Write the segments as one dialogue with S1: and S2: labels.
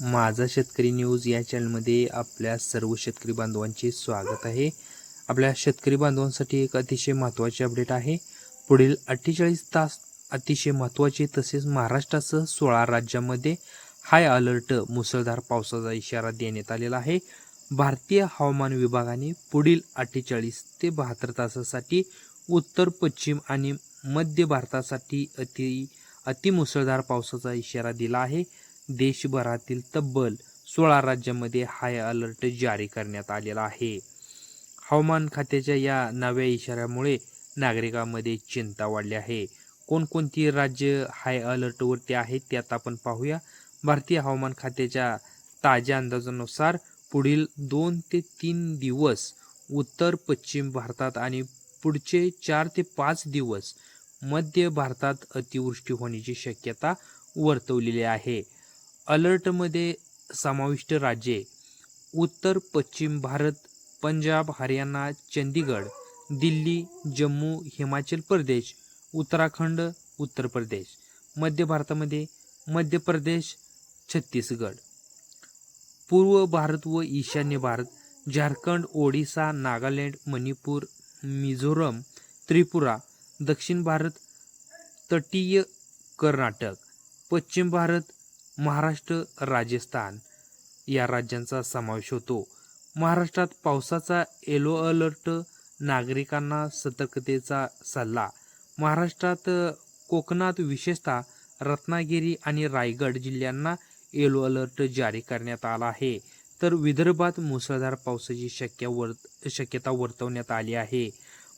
S1: माझा शेतकरी न्यूज या चॅनलमध्ये आपल्या सर्व शेतकरी बांधवांचे स्वागत आहे. आपल्या शेतकरी बांधवांसाठी एक अतिशय महत्त्वाचे अपडेट आहे. पुढील अठ्ठेचाळीस तास अतिशय महत्त्वाचे तसेच महाराष्ट्रासह सोळा राज्यामध्ये हाय अलर्ट मुसळधार पावसाचा इशारा देण्यात आलेला आहे. भारतीय हवामान विभागाने पुढील अठ्ठेचाळीस ते बहात्तर तासासाठी उत्तर पश्चिम आणि मध्य भारतासाठी अति अतिमुसळधार पावसाचा इशारा दिला आहे. देशभरातील तब्बल सोळा राज्यांमध्ये हाय अलर्ट जारी करण्यात आलेला आहे. हवामान खात्याच्या या नव्या इशाऱ्यामुळे नागरिकांमध्ये चिंता वाढली आहे. कोणकोणती राज्य हाय अलर्टवरती आहेत त्यात आपण पाहूया. भारतीय हवामान खात्याच्या ताज्या अंदाजानुसार पुढील दोन ते तीन दिवस उत्तर पश्चिम भारतात आणि पुढचे चार ते पाच दिवस मध्य भारतात अतिवृष्टी होण्याची शक्यता वर्तवलेली आहे. अलर्टमध्ये समाविष्ट राज्ये उत्तर पश्चिम भारत पंजाब हरियाणा चंदीगड दिल्ली जम्मू हिमाचल प्रदेश उत्तराखंड उत्तर प्रदेश मध्य भारतामध्ये मध्य प्रदेश छत्तीसगड पूर्व भारत व ईशान्य भारत झारखंड ओडिसा नागालँड मणिपूर मिझोरम त्रिपुरा दक्षिण भारत तटीय कर्नाटक पश्चिम भारत महाराष्ट्र राजस्थान या राज्यांचा समावेश होतो. महाराष्ट्रात पावसाचा येलो अलर्ट नागरिकांना सतर्कतेचा सल्ला. महाराष्ट्रात कोकणात विशेषतः रत्नागिरी आणि रायगड जिल्ह्यांना येलो अलर्ट जारी करण्यात आला आहे. तर विदर्भात मुसळधार पावसाची शक्य वर शक्यता वर्तवण्यात आली आहे.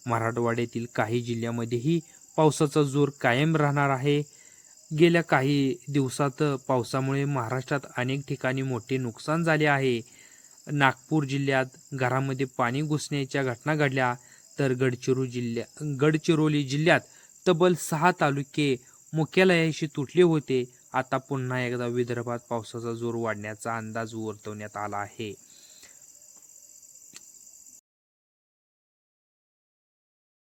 S1: मराठवाड्यातील काही जिल्ह्यामध्येही पावसाचा जोर कायम राहणार आहे. गेल्या काही दिवसात पावसामुळे महाराष्ट्रात अनेक ठिकाणी मोठे नुकसान झाले आहे. नागपूर जिल्ह्यात घरामध्ये पाणी घुसण्याच्या घटना घडल्या तर गडचिरो जिल्ह्या गडचिरोली जिल्ह्यात तब्बल सहा तालुके मुख्यालयाशी तुटले होते. आता पुन्हा एकदा विदर्भात पावसाचा जोर वाढण्याचा अंदाज वर्तवण्यात आला आहे.